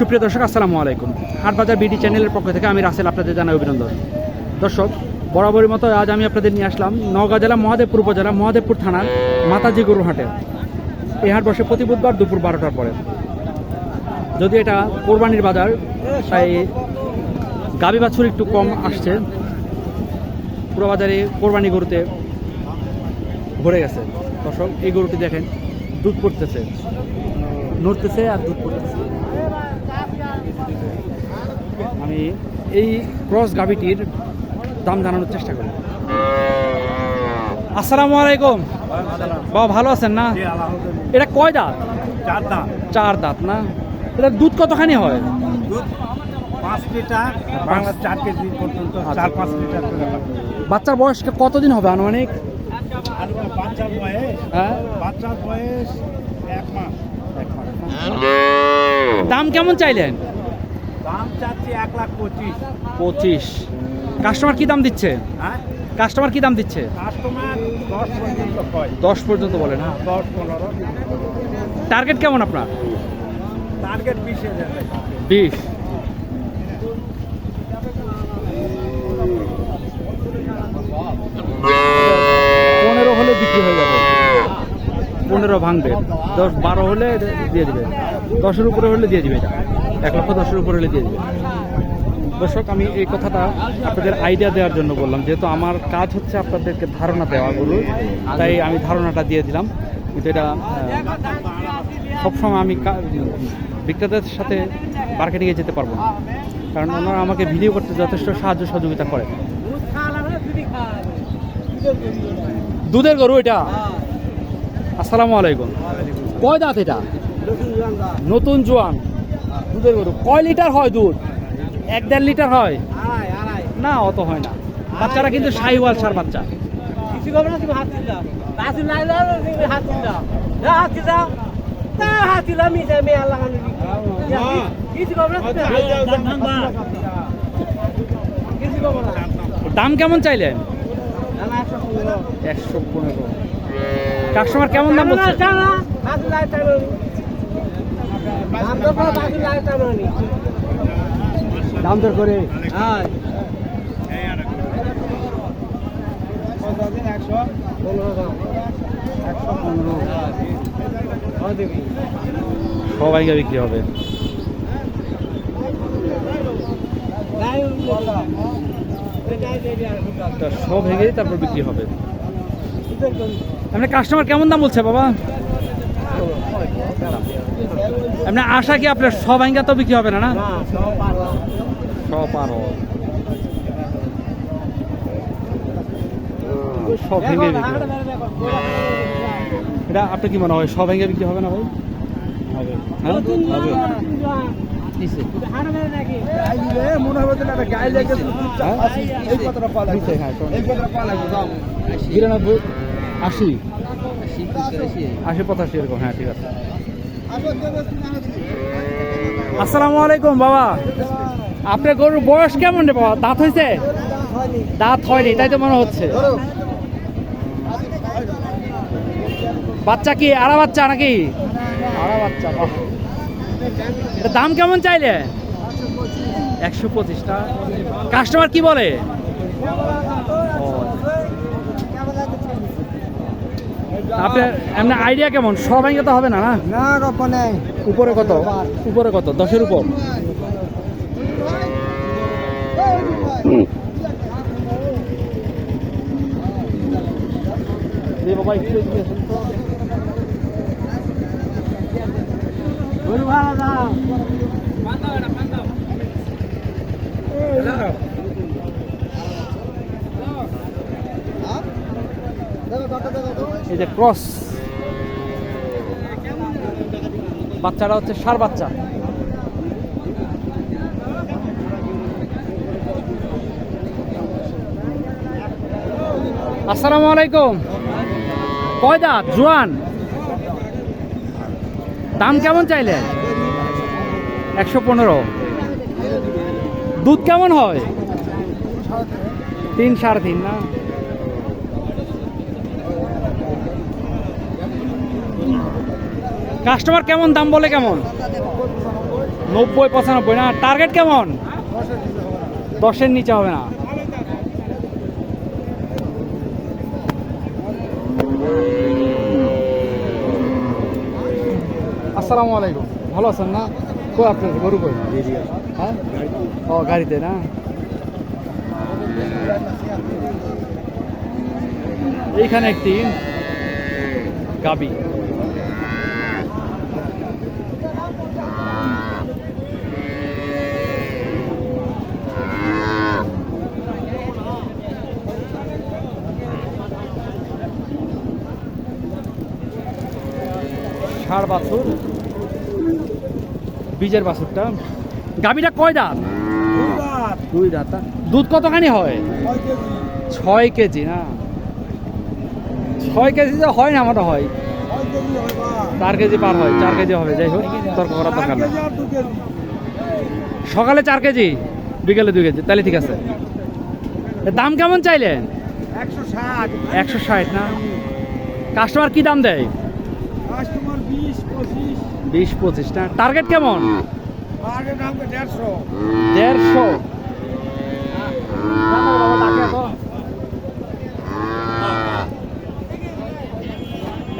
সুপ্রিয় দর্শক, আসসালামু আলাইকুম। হাটবাজার বিডি চ্যানেলের পক্ষ থেকে আমি রাসেল আপনাদের জানাই অভিনন্দন। দর্শক, বরাবরের মতো আজ আমি আপনাদের নিয়ে আসলাম নওগাঁ জেলা মহাদেবপুর উপজেলা মহাদেবপুর থানার মাতাজি গরু হাটে। এই হাট বসে প্রতি বুধবার দুপুর বারোটার পরে। যদি এটা কোরবানির বাজার, তাই গাবি বাছুর একটু কম আসছে। পুরো বাজারে কোরবানি গরুতে ভরে গেছে। দর্শক, এই গরুটি দেখেন, দুধ পড়তেছে। নড়তেছে আর দুধ পড়তেছে। আমি এই ক্রস গাভিটির দাম জানানোর চেষ্টা করি। আসসালামু আলাইকুম। বাবা ভালো আছেন না? এটা কয় দাঁত? চার দাঁত। চার দাঁত না? এটা দুধ কতখানি হয়? দুধ পাঁচ লিটার বাংলা চার কেজি পর্যন্ত আচ্ছা। চার পাঁচ লিটার বাচ্চার বয়স কতদিন হবে আনুমানিক বাচ্চার বয়স হ্যাঁ? বাচ্চার বয়স এক মাস। দাম কেমন চাইলেন? চাচ্ছি এক লাখ পঁচিশ। পঁচিশ। কাস্টমার কি দাম দিচ্ছে? হ্যাঁ? কাস্টমার কি দাম দিচ্ছে? কাস্টমার দশ পর্যন্ত কয়? দশ পর্যন্ত বলেন হ্যাঁ দশ পনেরো। টার্গেট কেমন আপনার? টার্গেট বিশ বিশ। পনেরো হলে বিক্রি হয়ে যাবে। পনেরো ভাঙবে। দশ বারো হলে দিয়ে দিবে। দশের উপরে হলে দিয়ে দিবে এটা। এক লক্ষ দশের উপরে হলে দিয়ে দিবে দর্শক আমি এই কথাটা আপনাদের আইডিয়া দেওয়ার জন্য বললাম যেহেতু আমার কাজ হচ্ছে আপনাদেরকে ধারণা দেওয়া গরু তাই আমি ধারণাটা দিয়ে দিলাম। কিন্তু এটা সবসময় আমি বিক্রেতাদের সাথে মার্কেটিংয়ে যেতে পারব না। কারণ ওনারা আমাকে ভিডিও করতে যথেষ্ট সাহায্য সহযোগিতা করে। দুধের গরু এটা? আসসালামু আলাইকুম। কয় দাঁত এটা? নতুন জোয়ান। দুধের গরু। কয় লিটার হয় দুধ? এক দেড় লিটার হয়। না অত হয় না। বাচ্চারা কিন্তু শাহিওয়াল সার বাচ্চা। দাম কেমন চাইলেন? একশো পনেরো। কাস্টমার কেমন দাম বলছে? দাম দর করে একশো একশো পনেরো সবাই বিক্রি হবে। সব ভেঙে তারপর বিক্রি হবে। এমনি কাস্টমার কেমন দাম বলছে বাবা? এমনি আশা কি আপনার সব ভাঙ্গা তো বিক্রি হবে না না? সব পারো সব ভেঙে এটা আপনার কি মনে হয় সব ভেঙে বিক্রি হবে না ভাই? হবে। হ্যাঁ? হবে। মনে হ্যাঁ? হ্যাঁ, বিরানব্বই। আশি? আশি পঁচাশি। এরকম হ্যাঁ ঠিক আছে। আসসালামু আলাইকুম বাবা। আপনার গরুর বয়স কেমন রে বাবা? দাঁত হয়েছে? দাঁত হয়নি তাই তো মনে হচ্ছে। বাচ্চা কি আড়া বাচ্চা নাকি? আড়া বাচ্চা এটা দাম কেমন চাইলে? একশো পঁচিশটা কাস্টমার কি বলে? আপনার এমনি আইডিয়া কেমন? সব ভেঙে তো হবে না না? না গপ নেই। উপরে কত? উপরে কত? দশের উপর? ভাড়া দাও এই যে ক্রস। বাচ্চাটা হচ্ছে সার বাচ্চা। আসসালামু আলাইকুম। কয় দাঁত? জোয়ান। দাম কেমন চাইলেন একশো পনেরো। দুধ কেমন হয়? তিন সাড়ে তিন না? কাস্টমার কেমন? দাম বলে কেমন? নব্বই, পঁচানব্বই না? টার্গেট কেমন? দশের নিচে হবে না। আসসালামু আলাইকুম। ভালো আছেন না? কই আপনার গরু কই? হ্যাঁ? ও, গাড়িতে না? এইখানে একটি গাবি। ষাড় বাছুর বীজের বাছুরটা। গাভীটা কয় দাঁত? দুই দাঁত। দুধ কতখানি হয়? ছয় কেজি। না? ছয় কেজি তো হয় না আমারটা হয়। চার কেজি পার হয় চার কেজি হবে যাই হোক তর্ক করার দরকার নেই। সকালে চার কেজি বিকেলে দুই কেজি তাহলে ঠিক আছে। দাম কেমন চাইলেন? একশো ষাট। একশো ষাট না? কাস্টমার কি দাম দেয়? বিশ পঁচিশ না? টার্গেট কেমন? দেড়শো।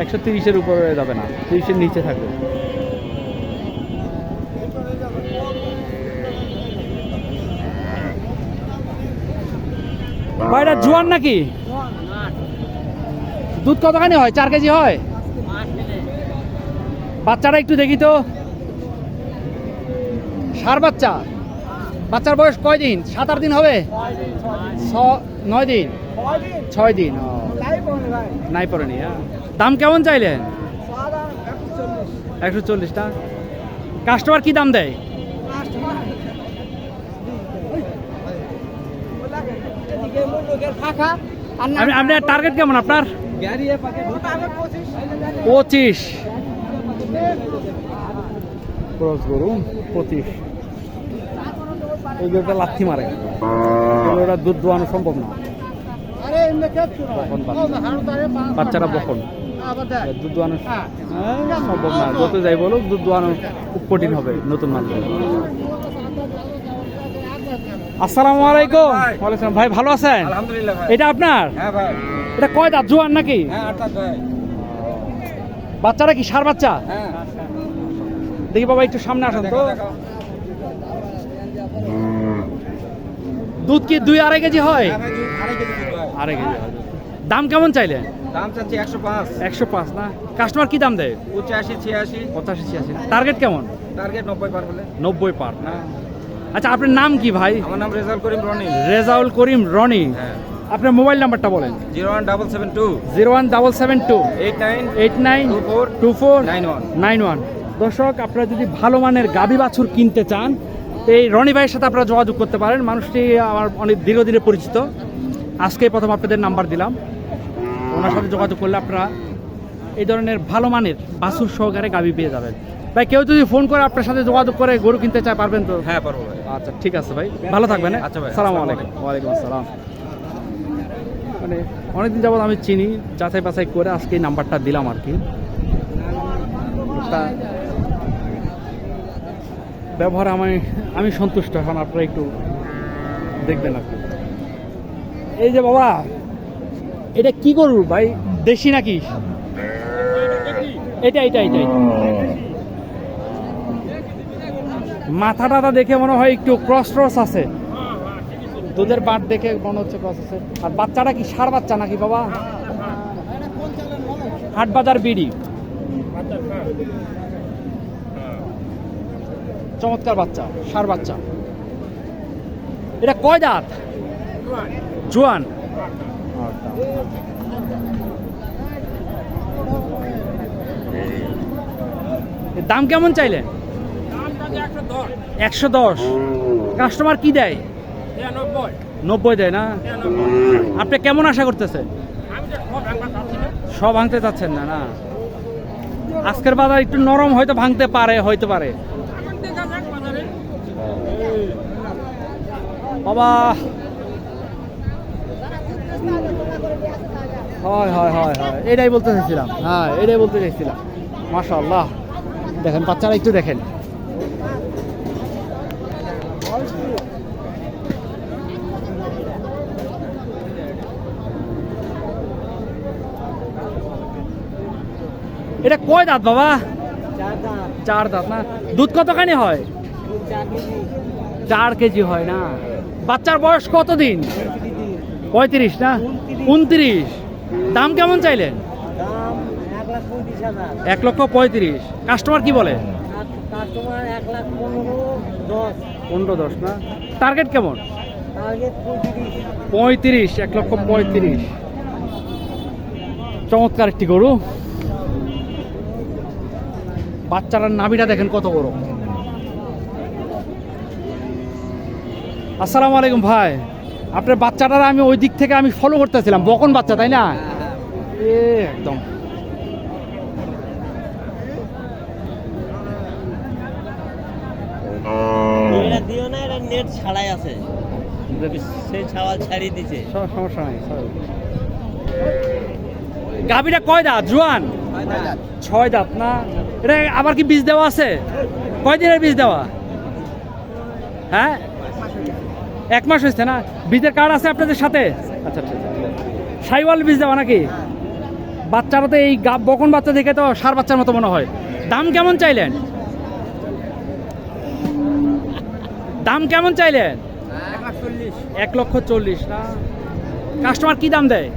একশো তিরিশের উপরে যাবে না। তিরিশের নিচে থাকবে। ভাই জোয়ান নাকি? দুধ কতখানি হয়? চার কেজি হয়? বাচ্চাটা একটু দেখি তো। সার বাচ্চা। বাচ্চার বয়স কয় দিন? সাত আট দিন হবে? নয় দিন? ছয় দিন নাই পড়েনি হ্যাঁ। দাম কেমন চাইলেন? একশো চল্লিশটা কাস্টমার কি দাম দেয়? আপনি আপনার টার্গেট কেমন আপনার? পঁচিশ। ক্রস গরু এই গরুটা লাথি মারে। গরুটা দুধ দোয়ানো সম্ভব না। বাচ্চারা বকন। দুধ দোয়ানো হ্যাঁ, সম্ভব না। যত যাই বলুক দুধ দোয়ানো খুব কঠিন হবে নতুন মানুষ আসসালামু আলাইকুম। ভাই। ওয়ালাইকুম ভাই ভালো আছেন? আলহামদুলিল্লাহ এটা আপনার? হ্যাঁ ভাই। এটা কয় দাঁত? জোয়ান নাকি? হ্যাঁ বাচ্চারা কি সার বাচ্চা? হ্যাঁ। দেখি বাবা একটু সামনে আসেন তো। দুধ কি দুই আড়াই কেজি হয়? হ্যাঁ আড়াই কেজি হয়। দাম কেমন চাইলে? দাম চাচ্ছি একশো পাঁচ। একশো পাঁচ না? কাস্টমার কি দাম দেয়? পঁচাশি ছিয়াশি। পঁচাশি ছিয়াশি। টার্গেট কেমন? টার্গেট নব্বই পার বলে নব্বই পার। না আচ্ছা আপনার নাম কি ভাই? আমার নাম রেজাল্ট করিম রনি। রেজাউল করিম রনি। হ্যাঁ। আপনার মোবাইল নাম্বারটা বলেন। Zero one double seven two. Zero one double seven two. Eight nine. Eight nine. Two four. Two four. Nine one. Nine one দর্শক আপনারা যদি ভালো মানের গাবি বাছুর কিনতে চান এই রনি ভাইয়ের সাথে আপনারা যোগাযোগ করতে পারেন। মানুষটি আমার অনেক দীর্ঘদিনে পরিচিত। আজকে প্রথম আপনাদের নাম্বার দিলাম। ওনার সাথে যোগাযোগ করলে আপনারা এই ধরনের ভালো মানের বাছুর সহকারে গাবি পেয়ে যাবেন। ভাই কেউ যদি ফোন করে আপনার সাথে যোগাযোগ করে গরু কিনতে চায় পারবেন তো? হ্যাঁ পারব আচ্ছা ঠিক আছে ভাই। ভালো থাকবেন হ্যাঁ? আচ্ছা ভাই, সালাম আলাইকুম। ওয়ালাইকুম আসসালাম। মানে অনেকদিন যাবত আমি চিনি, যাচাই বাছাই করে আজকে এই নাম্বারটা দিলাম আর কি। ব্যবহার আমি আমি সন্তুষ্ট, এখন আপনারা একটু দেখবেন আপনি এই যে বাবা, এটা কি গরু ভাই? দেশি নাকি? এটা এটা এটা এটা। মাথা টাথা দেখে মনে হয় একটু ক্রস ট্রস আছে। দুধের বাট দেখে মনে হচ্ছে আছে আর বাচ্চাটা কি? সার বাচ্চা নাকি বাবা? হাট বাজার বিড়ি। চমৎকার বাচ্চা, সার বাচ্চা। এটা কয় দাঁত? জোয়ান। দাম কেমন চাইলেন? একশো দশ। কাস্টমার কি দেয়? নব্বই দেয় না? আপনি কেমন আশা করতেছেন? সব ভাঙতে চাচ্ছেন না না? আজকের বাজার একটু নরম হয়তো ভাঙতে পারে, হইতে পারে। বাবা। হয় হয় হয় হয়। এটাই বলতে চাইছিলাম। হ্যাঁ এটাই বলতে চাইছিলাম। মাশাআল্লাহ। দেখেন, বাচ্চারা একটু দেখেন। এটা কয় দাঁত বাবা? চার দাঁত। না? দুধ কতখানি হয়? চার কেজি। হয় না? বাচ্চার বয়স কত দিন। পঁয়ত্রিশ না? উনত্রিশ। দাম কেমন চাইলেন? দাম এক লক্ষ পঁয়ত্রিশ। কাস্টমার কি বলে? পনেরো দশ। না? টার্গেট কেমন? পঁয়ত্রিশ এক লক্ষ পঁয়ত্রিশ। চমৎকার একটি গরু। বাচ্চাটার নাভিটা দেখেন কত বড়। আসসালামু আলাইকুম ভাই। আপনার বাচ্চাটার আমি ওই দিক থেকে আমি ফলো করতেছিলাম। বকন বাচ্চা তাই না? এ একদম। নেট ছাড়াই আছে। ছাওয়াল ছাড়িয়ে দিছে। সমস্যা নাই গাভিটা কয় দাঁত? জোয়ান? ছয় দাঁত। না? এটা আবার কি বীজ দেওয়া আছে? কয় দিনের বীজ দেওয়া? হ্যাঁ? এক মাস হয়েছে না? বীজের কার্ড আছে আপনাদের সাথে? আচ্ছা আচ্ছা সাইওয়াল বীজ দেওয়া নাকি? বাচ্চারা তো এই বকন বাচ্চা দেখে তো সার বাচ্চার মতো মনে হয়। দাম কেমন চাইলেন? দাম কেমন চাইলেন? এক এক লক্ষ চল্লিশ না? কাস্টমার কি দাম দেয়?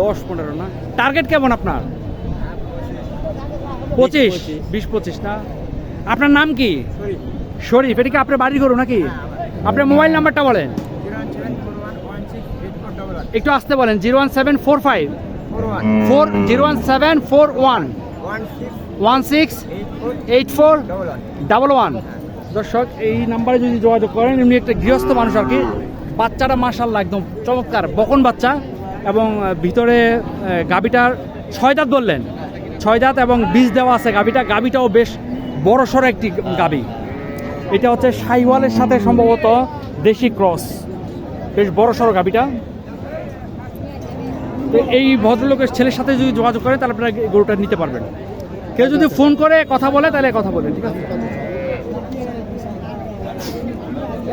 দশ পনেরো না? টার্গেট কেমন আপনার? পঁচিশ? বিশ পঁচিশ না? আপনার নাম কি? শরীফ। এটা কি আপনার বাড়ির গরু নাকি? আপনার মোবাইল নাম্বারটা বলেন। একটু আসতে বলেন zero one seven four five. Four zero one seven four one. One six eight four double one. দর্শক এই নাম্বারে যদি যোগাযোগ করেন এমনি একটা গৃহস্থ মানুষ আর কি। বাচ্চাটা মাসাল্লাহ একদম চমৎকার বকন বাচ্চা। এবং ভিতরে গাবিটার ছয় দাঁত বললেন ছয় দাঁত এবং বীজ দেওয়া আছে গাবিটা গাবিটাও বেশ বড় সড়ো একটি গাবি এটা হচ্ছে সাইওয়ালের সাথে সম্ভবত দেশি ক্রস। বেশ বড় সড়ো গাবিটা তো এই ভদ্রলোকের ছেলের সাথে যদি যোগাযোগ করেন তাহলে আপনারা গরুটা নিতে পারবেন। কেউ যদি ফোন করে, কথা বলে, তাহলে কথা বলেন ঠিক আছে?